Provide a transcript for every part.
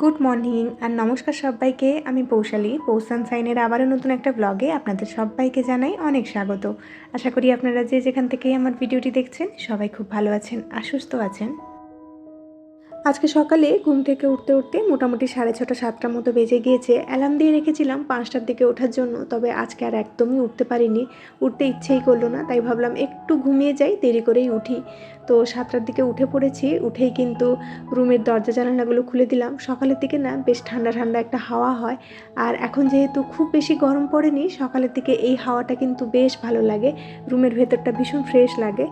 Good morning আর নমস্কার সবাইকে। আমি পৌশালী। পৌসান সাইনের আবারও নতুন একটা ব্লগে আপনাদের সবাইকে জানাই অনেক স্বাগত। আশা করি আপনারা যে যেখান থেকে আমার ভিডিওটি দেখছেন, সবাই খুব ভালো আছেন আর সুস্থ আছেন। আজকে সকালে ঘুম থেকে উঠতে উঠতে মোটামুটি সাড়ে ছটা, সাতটার মতো বেজে গিয়েছে। অ্যালার্ম দিয়ে রেখেছিলাম পাঁচটার দিকে ওঠার জন্য, তবে আজকে আর একদমই উঠতে পারিনি। উঠতে ইচ্ছেই করল না, তাই ভাবলাম একটু ঘুমিয়ে যাই, দেরি করেই উঠি। তো সাতটার দিকে উঠে পড়েছি, উঠেই কিন্তু রুমের দরজা জানালাগুলো খুলে দিলাম। সকালের দিকে না বেশ ঠান্ডা ঠান্ডা একটা হাওয়া হয়। আর এখন যেহেতু খুব বেশি গরম পড়েনি, সকালের দিকে এই হাওয়াটা কিন্তু বেশ ভালো লাগে। রুমের ভেতরটা ভীষণ ফ্রেশ লাগে।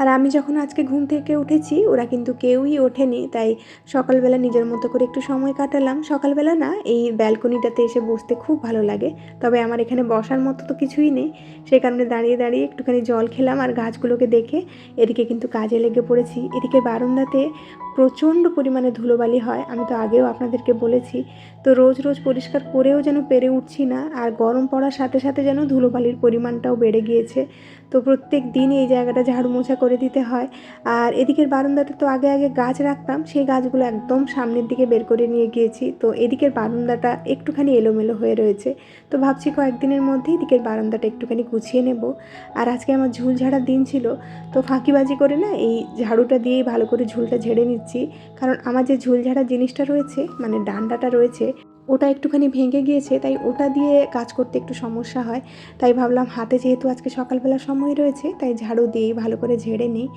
আর আমি যখন আজকে ঘুম থেকে উঠেছি, ওরা কিন্তু কেউই ওঠেনি। তাই সকালবেলা নিজের মতো করে একটু সময় কাটালাম। সকালবেলা না, এই ব্যালকনিটাতে এসে বসতে খুব ভালো লাগে। তবে আমার এখানে বসার মতো তো কিছুই নেই। সেই কারণে দাঁড়িয়ে দাঁড়িয়ে একটুখানি জল খেলাম আর গাছগুলোকে দেখে এদিকে কিন্তু কাজে লেগে পড়েছি। এদিকে বারান্দাতে প্রচণ্ড পরিমাণে ধুলোবালি হয়। আমি তো আগেও আপনাদেরকে বলেছি। তো রোজ রোজ পরিষ্কার করেও যেন পেরে উঠছি না, আর গরম পড়ার সাথে সাথে যেন ধুলোবালির পরিমাণটাও বেড়ে গিয়েছে। তো প্রত্যেক দিন এই জায়গাটা ঝাড়ু মোছা করে দিতে হয়। আর এদিকের বারান্দাতে তো আগে আগে গাছ রাখতাম, সেই গাছগুলো একদম সামনের দিকে বের করে নিয়ে গিয়েছি। তো এদিকের বারান্দাটা একটুখানি এলোমেলো হয়ে রয়েছে। তো ভাবছি কয়েকদিনের মধ্যে এদিকের বারান্দাটা একটুখানি গুছিয়ে নেব। আর আজকে আমার ঝুল ঝাড়ার দিন ছিল, তো ফাঁকিবাজি করে না এই ঝাড়ুটা দিয়েই ভালো করে ঝুলটা ঝেড়ে নিচ্ছি। কারণ আমার যে ঝুল ঝাড়ার জিনিসটা রয়েছে মানে ডান্ডাটা রয়েছে ওটা একটুখানি ভেঙে গিয়েছে, তাই ওটা দিয়ে কাজ করতে একটু সমস্যা হয়। তাই ভাবলাম হাতে যেহেতু আজকে সকালবেলা সময় রয়েছে, তাই ঝাড়ু দিয়েই ভালো করে ঝেড়ে নিই।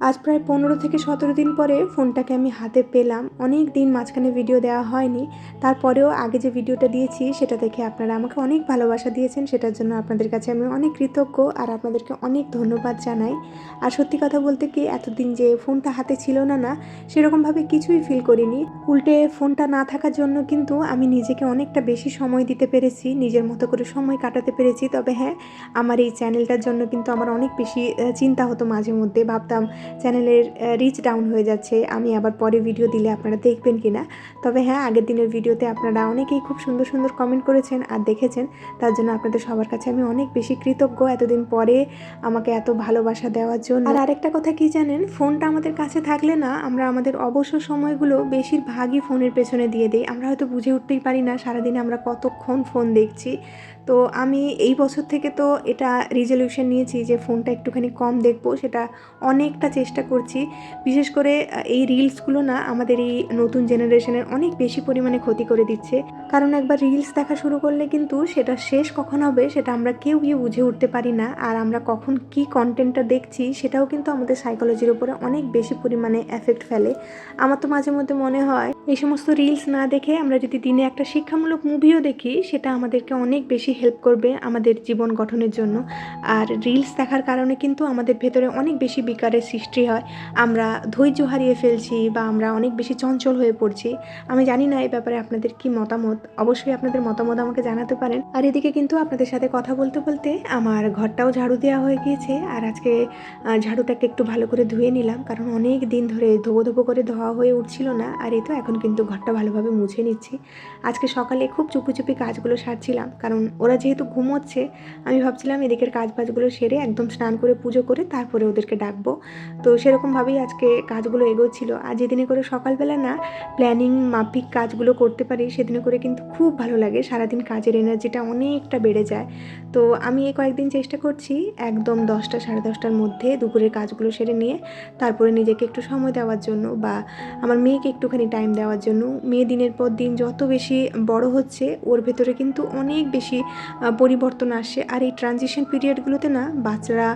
আজ প্রায় পনেরো থেকে সতেরো দিন পরে ফোনটাকে আমি হাতে পেলাম। অনেক দিন মাঝখানে ভিডিও দেওয়া হয়নি। তারপরেও আগে যে ভিডিওটা দিয়েছি, সেটা দেখে আপনারা আমাকে অনেক ভালোবাসা দিয়েছেন। সেটার জন্য আপনাদের কাছে আমি অনেক কৃতজ্ঞ আর আপনাদেরকে অনেক ধন্যবাদ জানাই। আর সত্যি কথা বলতে কি, এতদিন যে ফোনটা হাতে ছিল না না, সেরকমভাবে কিছুই ফিল করিনি। উল্টে ফোনটা না থাকার জন্য কিন্তু আমি নিজেকে অনেকটা বেশি সময় দিতে পেরেছি, নিজের মতো করে সময় কাটাতে পেরেছি। তবে হ্যাঁ আমার এই চ্যানেলটার জন্য কিন্তু আমার অনেক বেশি চিন্তা হতো মাঝে মধ্যে ভাবতাম চ্যানেলের রিচ ডাউন হয়ে যাচ্ছে। আমি আবার পরে ভিডিও দিলে আপনারা দেখবেন কি না তবে হ্যাঁ আগের দিনের ভিডিওতে আপনারা অনেকেই খুব সুন্দর সুন্দর কমেন্ট করেছেন আর দেখেছেন। তার জন্য আপনাদের সবার কাছে আমি অনেক বেশি কৃতজ্ঞ এতদিন পরে আমাকে এত ভালোবাসা দেওয়ার জন্য। আর আরেকটা কথা কি জানেন? ফোনটা আমাদের কাছে থাকলে না, আমরা আমাদের অবসর সময়গুলো বেশিরভাগই ফোনের পেছনে দিয়ে দিই। আমরা হয়তো বুঝে উঠতেই পারি না সারাদিনে আমরা কতক্ষণ ফোন দেখছি। তো আমি এই বছর থেকে তো এটা রিজলিউশন নিয়েছি যে ফোনটা একটুখানি কম দেখব, সেটা অনেকটা চেষ্টা করছি। বিশেষ করে এই রিলসগুলো না আমাদের এই নতুন জেনারেশনের অনেক বেশি পরিমাণে ক্ষতি করে দিচ্ছে। কারণ একবার রিলস দেখা শুরু করলে কিন্তু সেটা শেষ কখন হবে সেটা আমরা কেউ গিয়ে বুঝে উঠতে পারি না। আর আমরা কখন কি কন্টেন্টটা দেখছি সেটাও কিন্তু আমাদের সাইকোলজির উপরে অনেক বেশি পরিমাণে এফেক্ট ফেলে। আমার তো মাঝে মধ্যে মনে হয়, এই সমস্ত রিলস না দেখে আমরা যদি দিনে একটা শিক্ষামূলক মুভিও দেখি, সেটা আমাদেরকে অনেক বেশি হেল্প করবে আমাদের জীবন গঠনের জন্য। আর রিলস দেখার কারণে কিন্তু আমাদের ভেতরে অনেক বেশি বিকারের সৃষ্টি হয়। আমরা ধৈর্য হারিয়ে ফেলছি বা আমরা অনেক বেশি চঞ্চল হয়ে পড়ছি। আমি জানি না এই ব্যাপারে আপনাদের কি মতামত। অবশ্যই আপনাদের মতামত আমাকে জানাতে পারেন। আর এদিকে কিন্তু আপনাদের সাথে কথা বলতে বলতে আমার ঘরটাও ঝাড়ু দেওয়া হয়ে গিয়েছে। আর আজকে ঝাড়ুটাকে একটু ভালো করে ধুয়ে নিলাম। কারণ অনেক দিন ধরে ধোবো ধোবো করে ধোয়া হয়ে উঠছিল না। আর এই তো এখন কিন্তু ঘরটা ভালোভাবে মুছে নিচ্ছি। আজকে সকালে খুব চুপি চুপি কাজগুলো সারছিলাম। কারণ ওরা যেহেতু ঘুমোচ্ছে, আমি ভাবছিলাম এদিকের কাজ বাজগুলো সেরে একদম স্নান করে পুজো করে তারপরে ওদেরকে ডাকবো। তো সেরকমভাবেই আজকে কাজগুলো এগোচ্ছিল। আর যেদিনে করে সকালবেলা না প্ল্যানিং মাফিক কাজগুলো করতে পারি, সেদিনে করে কিন্তু খুব ভালো লাগে। সারাদিন কাজের এনার্জিটা অনেকটা বেড়ে যায়। তো আমি এই কয়েকদিন চেষ্টা করছি একদম দশটা সাড়ে দশটার মধ্যে দুপুরের কাজগুলো সেরে নিয়ে, তারপরে নিজেকে একটু সময় দেওয়ার জন্য বা আমার মেয়েকে একটুখানি টাইম দেওয়ার জন্য। মেয়ে দিনের পর দিন যত বেশি বড় হচ্ছে, ওর ভেতরে কিন্তু অনেক বেশি পরিবর্তন আসে। আর এই ট্রানজিশন পিরিয়ডগুলোতে না বাচ্চারা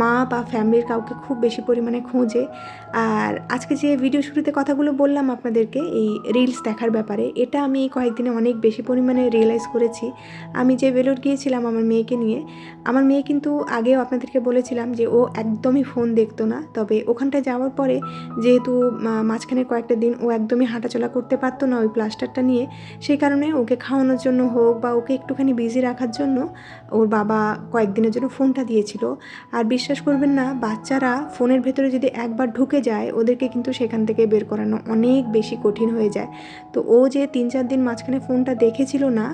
মা বা ফ্যামিলির কাউকে খুব বেশি পরিমাণে খোঁজে। আর আজকে যে ভিডিও শুরুতে কথাগুলো বললাম আপনাদেরকে, এই রিলস দেখার ব্যাপারে, এটা আমি এই কয়েকদিনে অনেক বেশি পরিমাণে রিয়েলাইজ করেছি। আমি যে বেলোর গিয়েছিলাম আমার মেয়েকে নিয়ে, আমার মেয়ে কিন্তু আগেও আপনাদেরকে বলেছিলাম যে ও একদমই ফোন দেখতো না। তবে ওখানটায় যাওয়ার পরে যেহেতু মাঝখানে কয়েকটা দিন ও একদমই হাঁটাচলা করতে পারতো না ওই প্লাস্টারটা নিয়ে, সেই কারণে ওকে খাওয়ানোর জন্য হোক বা ওকে একটুখানি বিজি বিজি রাখার জন্য ওর বাবা কয়েকদিনের জন্য ফোনটা দিয়েছিল। আর বিশ্বাস করবেন না, বাচ্চারা ফোনের ভেতরে যদি একবার ঢুকে যায়, ওদেরকে কিন্তু সেখান থেকে বের করানো অনেক বেশি কঠিন হয়ে যায়। তো ও যে তিন চার দিন মাঝখানে ফোনটা দেখেছিল না,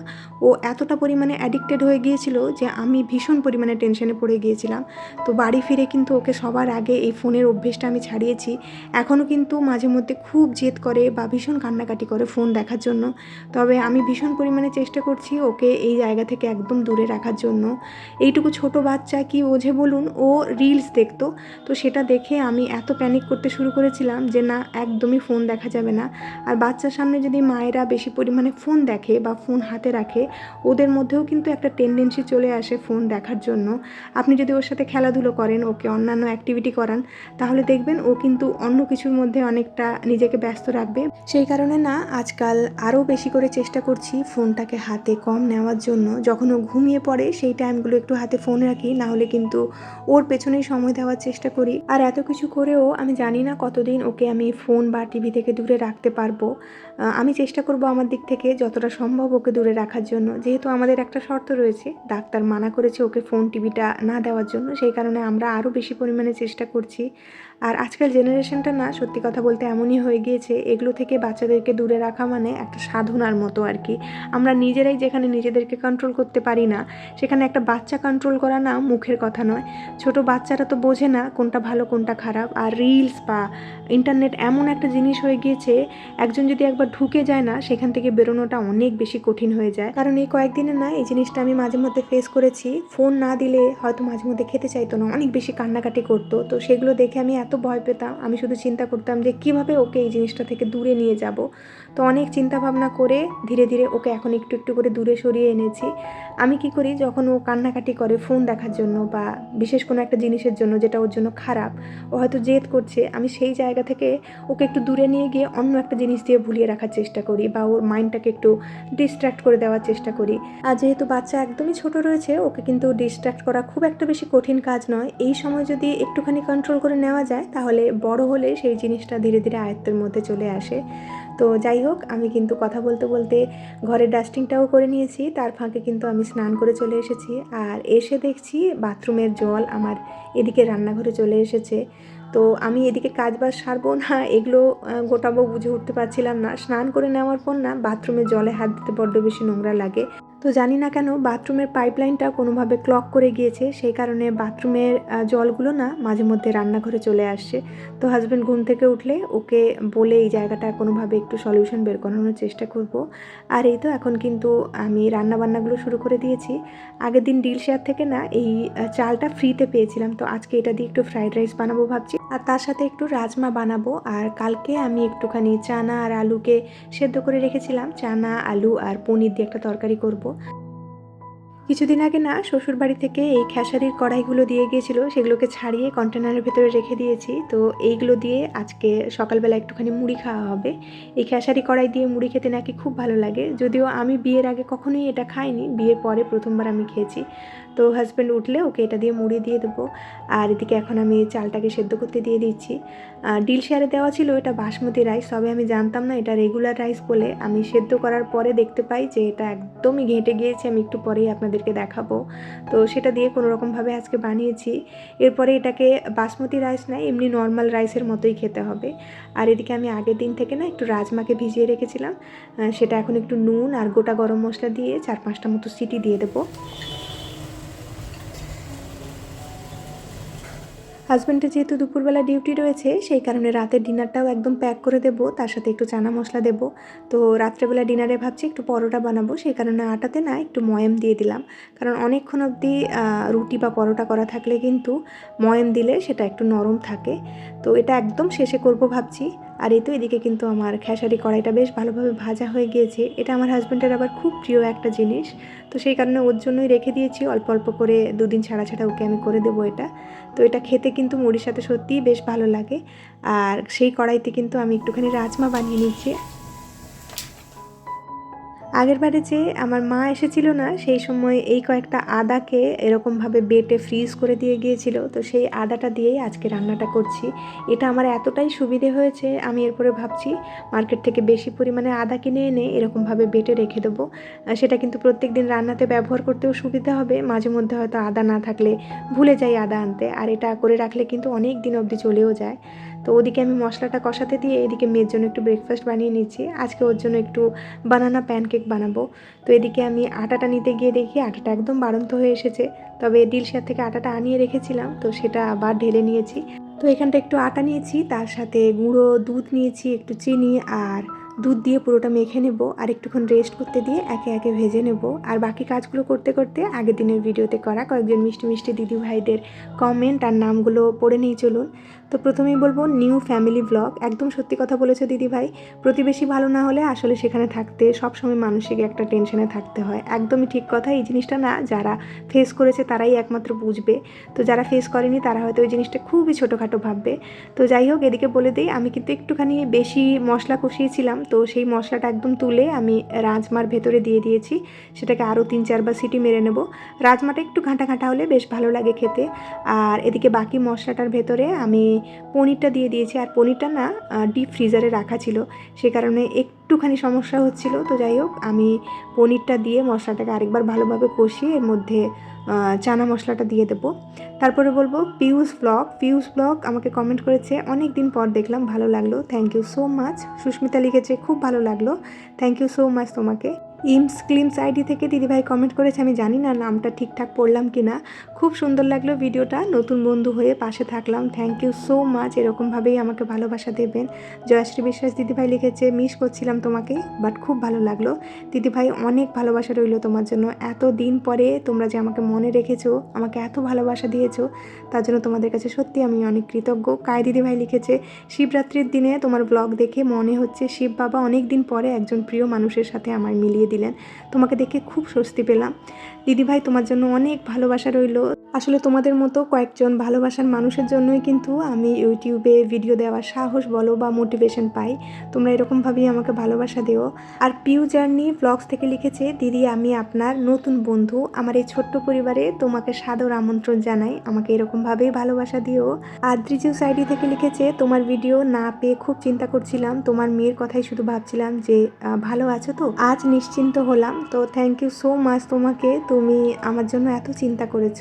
ও এতটা পরিমাণে অ্যাডিক্টেড হয়ে গিয়েছিল যে আমি ভীষণ পরিমাণে টেনশনে পড়ে গিয়েছিলাম। তো বাড়ি ফিরে কিন্তু ওকে সবার আগে এই ফোনের অভ্যেসটা আমি ছাড়িয়েছি। এখনও কিন্তু মাঝে মধ্যে খুব জেদ করে বা ভীষণ কান্নাকাটি করে ফোন দেখার জন্য। তবে আমি ভীষণ পরিমাণে চেষ্টা করছি ওকে এই জায়গা থেকে একদম দূরে রাখার জন্য। এইটুকু ছোট বাচ্চা কি বোঝে বলুন? ও রিলস দেখতো। তো সেটা দেখে আমি এত প্যানিক করতে শুরু করেছিলাম যে না, একদমই ফোন দেখা যাবে না। আর বাচ্চার সামনে যদি মায়েরা বেশি পরিমাণে ফোন দেখে বা ফোন হাতে রাখে, ওদের মধ্যেও কিন্তু একটা টেন্ডেন্সি চলে আসে ফোন দেখার জন্য। আপনি যদি ওর সাথে খেলাধুলো করেন, ওকে অন্যান্য অ্যাক্টিভিটি করান, তাহলে দেখবেন ও কিন্তু অন্য কিছুর মধ্যে অনেকটা নিজেকে ব্যস্ত রাখবে। সেই কারণে না, আজকাল আরও বেশি করে চেষ্টা করছি ফোনটাকে হাতে কম নেওয়ার জন্য। যখন ও ঘুমিয়ে পড়ে, সেই টাইমগুলো একটু হাতে ফোন রাখি না হলে কিন্তু ওর পেছনেই সময় দেওয়ার চেষ্টা করি। আর এত কিছু করেও আমি জানি না কতদিন ওকে আমি ফোন বা টিভি থেকে দূরে রাখতে পারব। আমি চেষ্টা করব আমার দিক থেকে যতটা সম্ভব ওকে দূরে রাখার জন্য। যেহেতু আমাদের একটা শর্ত রয়েছে, ডাক্তার মানা করেছে ওকে ফোন, টিভিটা না দেওয়ার জন্য। সেই কারণে আমরা আরও বেশি পরিমাণে চেষ্টা করছি। আর আজকাল জেনারেশনটা না, সত্যি কথা বলতে এমনই হয়ে গিয়েছে, এগুলো থেকে বাচ্চাদেরকে দূরে রাখা মানে একটা সাধনার মতো আর কি। আমরা নিজেরাই যেখানে নিজেদেরকে কন্ট্রোল করতে পারি না, সেখানে একটা বাচ্চা কন্ট্রোল করা না মুখের কথা নয়। ছোট বাচ্চারা তো বোঝে না কোনটা ভালো, কোনটা খারাপ। আর রিলস বা ইন্টারনেট এমন একটা জিনিস হয়ে গিয়েছে, একজন যদি একবার ঢুকে যায় না, সেখান থেকে বেরোনোটা অনেক বেশি কঠিন হয়ে যায়। কারণ এই কয়েকদিনে না, এই জিনিসটা আমি মাঝে মধ্যে ফেস করেছি। ফোন না দিলে হয়তো মাঝে মধ্যে খেতে চাইতো না, অনেক বেশি কান্নাকাটি করতো। তো সেগুলো দেখে আমি এত ভয় পেতাম। আমি শুধু চিন্তা করতাম যে কীভাবে ওকে এই জিনিসটা থেকে দূরে নিয়ে যাব। তো অনেক চিন্তা ভাবনা করে ধীরে ধীরে ওকে এখন একটু একটু করে দূরে সরিয়ে এনেছি। আমি কি করি, যখন ও কান্নাকাটি করে ফোন দেখার জন্য বা বিশেষ কোনো একটা জিনিসের জন্য যেটা ওর জন্য খারাপ, ও হয়তো জেদ করছে, আমি সেই জায়গা থেকে ওকে একটু দূরে নিয়ে গিয়ে অন্য একটা জিনিস দিয়ে ভুলিয়ে রাখার চেষ্টা করি বা ওর মাইন্ডটাকে একটু ডিস্ট্র্যাক্ট করে দেওয়ার চেষ্টা করি। আর যেহেতু বাচ্চা একদমই ছোট রয়েছে, ওকে কিন্তু ডিস্ট্র্যাক্ট করা খুব একটা বেশি কঠিন কাজ নয়। এই সময় যদি একটুখানি কন্ট্রোল করে নেওয়া যায়, তাহলে বড় হলে সেই জিনিসটা ধীরে ধীরে আয়ত্তের মধ্যে চলে আসে। তো যাই হোক, আমি কিন্তু কথা বলতে বলতে ঘরের ডাস্টিংটাও করে নিয়েছি, তার ফাঁকে কিন্তু আমি স্নান করে চলে এসেছি। আর এসে দেখছি বাথরুমের জল আমার এদিকে রান্নাঘরে চলে এসেছে। তো আমি এদিকে কাজ বাজ সারবো না, এগুলো গোটাবো বুঝে উঠতে পারছিলাম না। স্নান করে নেওয়ার পর না বাথরুমে জলে হাত দিতে বড্ড বেশি নোংরা লাগে। তো জানি না কেন বাথরুমের পাইপলাইনটা কোনোভাবে ক্লক করে গিয়েছে, সেই কারণে বাথরুমের জলগুলো না মাঝে মধ্যে রান্নাঘরে চলে আসছে। তো হাজব্যান্ড ঘুম থেকে উঠলে ওকে বলে এই জায়গাটা কোনোভাবে একটু সলিউশন বের করানোর চেষ্টা করব। আর এই তো এখন কিন্তু আমি রান্না বান্নাগুলো শুরু করে দিয়েছি। আগের দিন ডিল শেয়ার থেকে না এই চালটা ফ্রিতে পেয়েছিলাম, তো আজকে এটা দিয়ে একটু ফ্রাইড রাইস বানাবো ভাবছি। আর তার সাথে একটু রাজমা বানাবো, আর কালকে আমি একটুখানি চানা আর আলুকে সেদ্ধ করে রেখেছিলাম। চানা, আলু আর পনির দিয়ে একটা তরকারি করব। কিছুদিন আগে না শ্বশুর বাড়ি থেকে এই খেসারির কড়াইগুলো দিয়ে গিয়েছিল, সেগুলোকে ছাড়িয়ে কন্টেনারের ভেতরে রেখে দিয়েছি। তো এইগুলো দিয়ে আজকে সকালবেলা একটুখানি মুড়ি খাওয়া হবে। এই খেসারি কড়াই দিয়ে মুড়ি খেতে নাকি খুব ভালো লাগে। যদিও আমি বিয়ের আগে কখনোই এটা খাইনি, বিয়ের পরে প্রথমবার আমি খেয়েছি। তো হাজব্যান্ড উঠলে ওকে এটা দিয়ে মুড়ি দিয়ে দেবো। আর এদিকে এখন আমি চালটাকে সেদ্ধ করতে দিয়ে দিচ্ছি। আর ডিল শেয়ারে দেওয়া ছিল এটা বাসমতি রাইস তবে আমি জানতাম না এটা রেগুলার রাইস বলে। আমি সেদ্ধ করার পরে দেখতে পাই যে এটা একদমই ঘেঁটে গিয়েছে, আমি একটু পরেই আপনাদেরকে দেখাবো। তো সেটা দিয়ে কোনো রকমভাবে আজকে বানিয়েছি। এরপরে এটাকে বাসমতি রাইস নয় এমনি নর্মাল রাইসের মতোই খেতে হবে। আর এদিকে আমি আগের দিন থেকে না একটু রাজমাকে ভিজিয়ে রেখেছিলাম। সেটা এখন একটু নুন আর গোটা গরম মশলা দিয়ে চার পাঁচটা মতো সিটি দিয়ে দেবো। হাজব্যান্ডের যেহেতু দুপুরবেলা ডিউটি রয়েছে, সেই কারণে রাতের ডিনারটাও একদম প্যাক করে দেবো, তার সাথে একটু চানা মশলা দেবো। তো রাত্রেবেলা ডিনারে ভাবছি একটু পরোটা বানাবো, সেই কারণে আটাতে না একটু ময়াম দিয়ে দিলাম। কারণ অনেকক্ষণ অবধি রুটি বা পরোটা করা থাকলে কিন্তু ময়াম দিলে সেটা একটু নরম থাকে। তো এটা একদম শেষে করব ভাবছি। আর এই তো এদিকে কিন্তু আমার খেসারি কড়াইটা বেশ ভালোভাবে ভাজা হয়ে গিয়েছে। এটা আমার হাজব্যান্ডের আবার খুব প্রিয় একটা জিনিস। তো সেই কারণে ওর জন্যই রেখে দিয়েছি, অল্প অল্প করে দুদিন ছাড়া ছাড়া ওকে আমি করে দেবো এটা। তো এটা খেতে কিন্তু মুড়ির সাথে সত্যিই বেশ ভালো লাগে। আর সেই কড়াইতে কিন্তু আমি একটুখানি রাজমা বানিয়ে নিচ্ছি। আগের বারে যে আমার মা এসেছিল না, সেই সময় এই কয়েকটা আদাকে এরকমভাবে বেটে ফ্রিজ করে দিয়ে গিয়েছিল। তো সেই আদাটা দিয়েই আজকে রান্নাটা করছি। এটা আমার এতটাই সুবিধে হয়েছে, আমি এরপরে ভাবছি মার্কেট থেকে বেশি পরিমাণে আদা কিনে এনে এরকমভাবে বেটে রেখে দেবো। সেটা কিন্তু প্রত্যেক দিন রান্নাতে ব্যবহার করতেও সুবিধা হবে, মাঝে মধ্যে হয়তো আদা না থাকলে ভুলে যাই আদা আনতে। আর এটা করে রাখলে কিন্তু অনেক দিন অবধি চলেও যায়। তো ওদিকে আমি মশলাটা কষাতে দিয়ে এদিকে মেয়ের জন্য একটু ব্রেকফাস্ট বানিয়ে নিচ্ছি। আজকে ওর জন্য একটু বানানা প্যানকেক বানাবো। তো এদিকে আমি আটাটা নিতে গিয়ে দেখি আটাটা একদম বাড়ন্ত হয়ে এসেছে। তবে ডিলশার থেকে আটাটা আনিয়ে রেখেছিলাম, তো সেটা আবার ঢেলে নিয়েছি। তো এখানটা একটু আটা নিয়েছি, তার সাথে গুঁড়ো, দুধ নিয়েছি, একটু চিনি আর দুধ দিয়ে পুরোটা মেখে নেব। আর একটুক্ষণ রেস্ট করতে দিয়ে একে একে ভেজে নেব। আর বাকি কাজগুলো করতে করতে আগের দিনের ভিডিওতে করা কয়েকজন মিষ্টি মিষ্টি দিদি ভাইদের কমেন্ট আর নামগুলো পড়ে নিয়ে চলুন। তো প্রথমেই বলব নিউ ফ্যামিলি ব্লগ একদম সত্যি কথা বলেছ দিদি ভাই প্রতিবেশী ভালো না হলে আসলে সেখানে থাকতে, সবসময় মানসিক একটা টেনশনে থাকতে হয়। একদমই ঠিক কথা। এই জিনিসটা না, যারা ফেস করেছে তারাই একমাত্র বুঝবে। তো যারা ফেস করেনি তারা হয়তো ওই জিনিসটা খুবই ছোটোখাটো ভাববে। তো যাই হোক, এদিকে বলে দিই, আমি কিন্তু একটুখানি বেশি মশলা কষিয়েছিলাম তো সেই মশলাটা একদম তুলে আমি রাজমার ভেতরে দিয়ে দিয়েছি। সেটাকে আরও তিন চারবার সিটি মেরে নেব। রাজমাটা একটু ঘাঁটা ঘাঁটা হলে বেশ ভালো লাগে খেতে। আর এদিকে বাকি মশলাটার ভেতরে আমি পনিরটা দিয়ে দিয়েছি। আর পনিরটা না ডিপ ফ্রিজারে রাখা ছিল। সে কারণে একটুখানি সমস্যা হচ্ছিল। তো যাই হোক, আমি পনিরটা দিয়ে মশলাটাকে আরেকবার ভালোভাবে কষিয়ে এর মধ্যে চানা মশলাটা দিয়ে দেবো। তারপরে বলব পিউস ব্লগ পিউস ব্লগ আমাকে কমেন্ট করেছে অনেক দিন পর দেখলাম, ভালো লাগল। Thank you so much Susmita লিখেছে, খুব ভালো লাগল। থ্যাংক ইউ সো মাচ তোমাকে। ইমস ক্লিমস আইডি থেকে দিদিভাই কমেন্ট করেছে, আমি জানি না নামটা ঠিকঠাক পড়লাম কি না খুব সুন্দর লাগল ভিডিওটা। নতুন বন্ধু হয়ে পাশে থাকলাম। থ্যাংক ইউ সো মাচ এরকমভাবেই আমাকে ভালোবাসা দেবেন। জয়শ্রী বিশ্বাস দিদিভাই লিখেছে মিস করছিলাম তোমাকে বাট খুব ভালো লাগল। দিদিভাই, অনেক ভালোবাসা রইল তোমার জন্য। এত দিন পরে তোমরা যে আমাকে মনে রেখেছো, আমাকে এত ভালোবাসা দিয়েছ, তার জন্য তোমাদের কাছে সত্যি আমি অনেক কৃতজ্ঞ। কায় দিদিভাই লিখেছে, শিবরাত্রির দিনে তোমার ব্লগ দেখে মনে হচ্ছে শিব বাবা অনেক দিন পরে একজন প্রিয় মানুষের সাথে আমায় মিলিয়ে দিলেন। তোমাকে দেখে খুব স্বস্তি পেলাম। দিদিভাই তোমার জন্য অনেক ভালোবাসা রইল। আসলে তোমাদের মতো কয়েকজন ভালোবাসার মানুষের জন্যই কিন্তু আমি ইউটিউবে ভিডিও দেওয়ার সাহস বলো বা মোটিভেশন পাই। তোমরা এরকমভাবেই আমাকে ভালোবাসা দিও। আর পিউ জার্নি ব্লগস থেকে লিখেছে, দিদি, আমি আপনার নতুন বন্ধু। আমার এই ছোট্ট পরিবারে তোমাকে সাদর আমন্ত্রণ জানাই। আমাকে এরকমভাবেই ভালোবাসা দিও। আর দ্রিজু সাইডি থেকে লিখেছে, তোমার ভিডিও না পেয়ে খুব চিন্তা করছিলাম। তোমার মেয়ের কথাই শুধু ভাবছিলাম যে ভালো আছো তো? আজ নিশ্চিন্ত হলাম। তো থ্যাংক ইউ সো মাচ তোমাকে। তুমি আমার জন্য এত চিন্তা করেছ।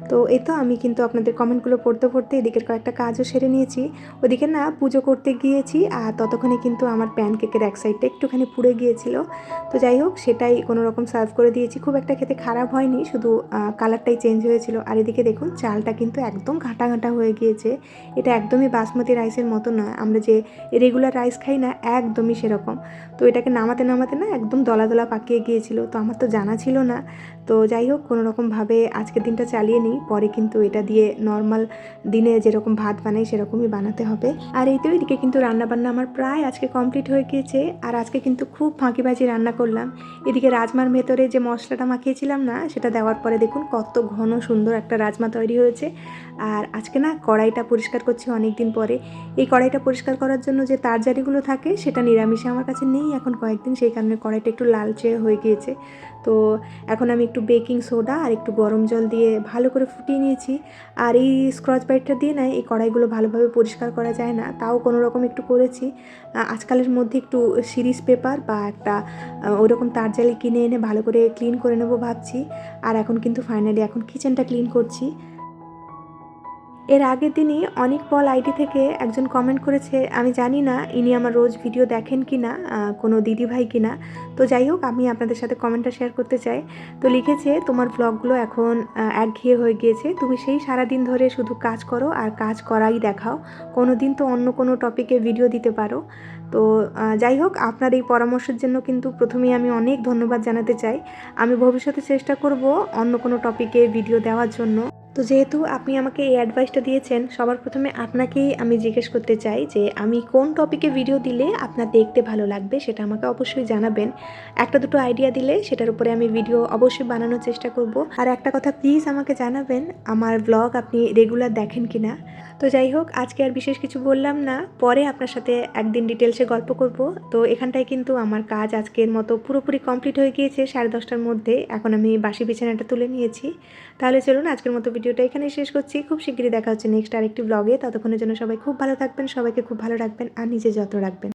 তো এই তো আমি কিন্তু আপনাদের কমেন্টগুলো পড়তে পড়তে এদিকের কয়েকটা কাজও সেরে নিয়েছি। ওদিকে না পুজো করতে গিয়েছি, আর ততক্ষণে কিন্তু আমার প্যানকেকের এক সাইডটা একটুখানি পুড়ে গিয়েছিল। তো যাই হোক, সেটাই কোনো রকম সার্ভ করে দিয়েছি। খুব একটা খেতে খারাপ হয়নি, শুধু কালারটাই চেঞ্জ হয়েছিল। আর এদিকে দেখুন, চালটা কিন্তু একদম ঘাটা ঘাটা হয়ে গিয়েছে। এটা একদমই বাসমতি রাইসের মতো নয়। আমরা যে রেগুলার রাইস খাই না, একদমই সেরকম। তো এটাকে নামাতে নামাতে না একদম দলা দলা পাকিয়ে গিয়েছিল। তো আমার তো জানা ছিল না। তো যাই হোক কোনো রকমভাবে আজকের দিনটা চালিয়ে নিই। পরে কিন্তু এটা দিয়ে নর্মাল দিনে যেরকম ভাত বানাই সেরকমই বানাতে হবে। আর এই তো এদিকে কিন্তু রান্নাবান্না আমার প্রায় আজকে কমপ্লিট হয়ে গিয়েছে। আর আজকে কিন্তু খুব ফাঁকিবাজি রান্না করলাম। এদিকে রাজমার ভেতরে যে মশলাটা মাখিয়েছিলাম না, সেটা দেওয়ার পরে দেখুন কত ঘন সুন্দর একটা রাজমা তৈরি হয়েছে। আর আজকে না কড়াইটা পরিষ্কার করছি অনেক দিন পরে। এই কড়াইটা পরিষ্কার করার জন্য যে তারজারিগুলো থাকে, সেটা নিরামিষে আমার কাছে নেই। এখন কয়েকদিন সেই কারণে কড়াইটা একটু লালচে হয়ে গিয়েছে। তো এখন আমি একটু বেকিং সোডা আর একটু গরম জল দিয়ে ভালো করে ফুটিয়ে নিয়েছি। আর এই স্ক্রচ ব্রাইটটা দিয়ে না এই কড়াইগুলো ভালোভাবে পরিষ্কার করা যায় না। তাও কোনো রকম একটু করেছি। আজকালের মধ্যে একটু সিরিজ পেপার বা একটা ওইরকম তারজালি কিনে এনে ভালো করে ক্লিন করে নেব ভাবছি। আর এখন কিন্তু ফাইনালি এখন কিচেনটা ক্লিন করছি। এর আগের দিনই অনেক পল আইডি থেকে একজন কমেন্ট করেছে, আমি জানি না ইনি আমার রোজ ভিডিও দেখেন কি না কোনো দিদি ভাই কি না তো যাই হোক, আমি আপনাদের সাথে কমেন্টটা শেয়ার করতে চাই। তো লিখেছে, তোমার ব্লগগুলো এখন একঘেয়ে হয়ে গিয়েছে। তুমি সেই সারাদিন ধরে শুধু কাজ করো আর কাজ করাই দেখাও। কোনো দিন তো অন্য কোনো টপিকে ভিডিও দিতে পারো। তো যাই হোক, আপনার এই পরামর্শের জন্য কিন্তু প্রথমেই আমি অনেক ধন্যবাদ জানাতে চাই। আমি ভবিষ্যতে চেষ্টা করব অন্য কোনো টপিকে ভিডিও দেওয়ার জন্য। তো যেহেতু আপনি আমাকে এই অ্যাডভাইসটা দিয়েছেন, সবার প্রথমে আপনাকেই আমি জিজ্ঞেস করতে চাই যে আমি কোন টপিকে ভিডিও দিলে আপনার দেখতে ভালো লাগবে সেটা আমাকে অবশ্যই জানাবেন। একটা দুটো আইডিয়া দিলে সেটার উপরে আমি ভিডিও অবশ্যই বানানোর চেষ্টা করব। আর একটা কথা প্লিজ আমাকে জানাবেন, আমার ব্লগ আপনি রেগুলার দেখেন কি না তো যাই হোক, আজকে আর বিশেষ কিছু বললাম না। পরে আপনার সাথে একদিন ডিটেলসে গল্প করব। তো এখানটায় কিন্তু আমার কাজ আজকের মতো পুরোপুরি কমপ্লিট হয়ে গিয়েছে, সাড়ে দশটার মধ্যে। এখন আমি বাসি বিছানাটা তুলে নিয়েছি। তাহলে চলুন আজকের মতো ভিডিওটা এখানে শেষ করছি। খুব শীঘ্রই দেখা হচ্ছে নেক্সট আরেকটি ব্লগে ততক্ষণের জন্য সবাই খুব ভালো থাকবেন, সবাইকে খুব ভালো রাখবেন, আর নিজে যত রাখবেন।